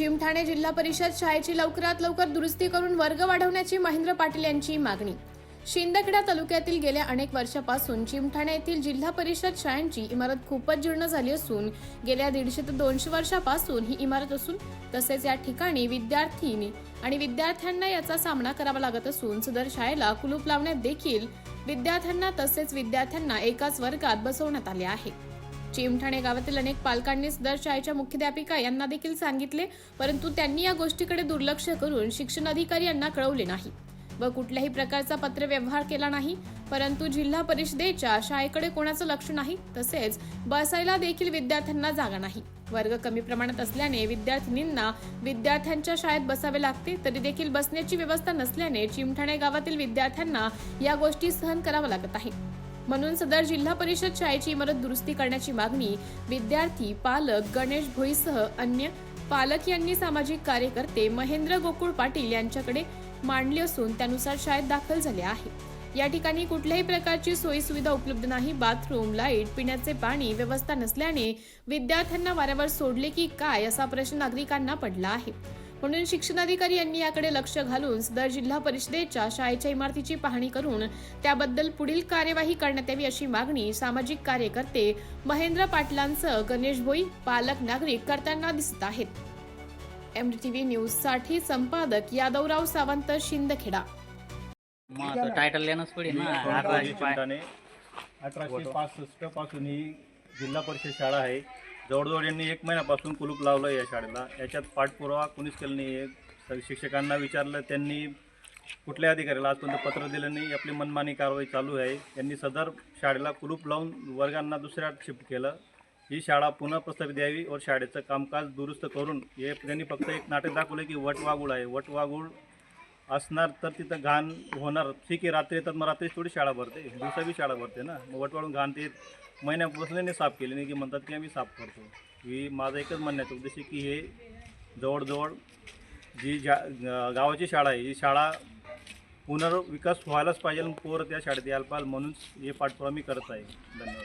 चिमठाणे जिल्हा परिषद शाळेची लवकरात लवकर दुरुस्ती करून वर्ग वाढवण्याची महेंद्र पाटील यांची मागणी. शिंदखेडा तालुक्यातील गेल्या अनेक वर्षापासून चिमठाणे येथील जिल्हा परिषद शाळांची इमारत खूपच जीर्ण झाली असून गेल्या दीडशे ते दोनशे वर्षापासून ही इमारत असून तसेच या ठिकाणी विद्यार्थिनी आणि विद्यार्थ्यांना याचा सामना करावा लागत असून सदर शाळेला कुलूप लावण्यात देखील विद्यार्थ्यांना तसेच विद्यार्थ्यांना एकाच वर्गात बसवण्यात आले आहे. चिमठाणे गावातील अनेक पालकांनीच दर शाळेच्या मुख्याध्यापिका यांना देखील सांगितले परंतु त्यांनी या गोष्टीकडे दुर्लक्ष करून शिक्षण अधिकारी यांना कळवले नाही व कुठल्याही प्रकारचा पत्रव्यवहार केला नाही. परंतु जिल्हा परिषदेच्या शाळेकडे कोणाचं लक्ष नाही तसेच बसायला देखील विद्यार्थ्यांना जागा नाही. वर्ग कमी प्रमाणात असल्याने विद्यार्थिनींना विद्यार्थ्यांच्या शाळेत बसावे लागते तरी देखील बसण्याची व्यवस्था नसल्याने चिमठाणे गावातील विद्यार्थ्यांना या गोष्टी सहन कराव्या लागत आहे म्हणून सदर जिल्हा परिषद शाळेची इमारत दुरुस्ती करण्याची मागणी विद्यार्थी पालक गणेश भोईसह अन्य पालक यांनी सामाजिक कार्यकर्ते महेंद्र गोकुळ पाटील यांच्याकडे मांडली असून त्यानुसार शाळेत दाखल झाले आहे. या ठिकाणी कुठल्याही प्रकारची सोयी सुविधा उपलब्ध नाही. बाथरूम लाइट पिण्याचे पाणी व्यवस्था नसल्याने विद्यार्थ्यांना वाऱ्यावर सोडले की काय असा प्रश्न नागरिकांना पडला आहे. म्हणून शिक्षणाधिकारी यांनी याकडे लक्ष घालून सदर जिल्हा परिषदेच्या शाळेच्या इमारतीची पाहणी करून त्याबद्दल पुढील कार्यवाही करण्यात यावी अशी मागणी सामाजिक कार्यकर्ते महेंद्र पाटलांसह गणेश भोई पालक नागरिक करताना दिसत आहेत. एमडीटीव्ही न्यूजसाठी संपादक यादवराव सावंत शिंदखेडा. मग टायटल पडेल ना अठराशे पासष्टपासून ही जिल्हा परिषद शाळा आहे. जवळजवळ यांनी एक महिन्यापासून कुलूप लावलं या शाळेला. याच्यात पाठपुरावा कोणीच केला नाही आहे शिक्षकांना विचारलं त्यांनी कुठल्या अधिकाऱ्याला आजपर्यंत पत्र दिलं नाही आपली मनमानी कारवाई चालू आहे. यांनी सदर शाळेला कुलूप लावून वर्गांना दुसऱ्या शिफ्ट केलं. ही शाळा पुन्हा प्रस्थापित द्यावी व शाळेचं कामकाज दुरुस्त करून हे त्यांनी फक्त एक नाटक दाखवलं की वटवागुळ आहे. वटवागुळ असणार तर तिथं घाण होणार. ठीक आहे रात्री येतात मग रात्री थोडी शाळा भरते. दिवसा बी शाळा भरते ना. मग वटवाळून घाण ते महिन्यापासून साफ केली नाही की म्हणतात की आम्ही साफ करतो. ही माझं एकच म्हणण्याचा उद्देश आहे की हे जवळजवळ जी ज्या गावाची शाळा आहे ही शाळा पुनर्विकास व्हायलाच पाहिजे आणि पोरं त्या शाळेत यायला पाहिजे म्हणून हे पाठपुरावा मी करत आहे. धन्यवाद.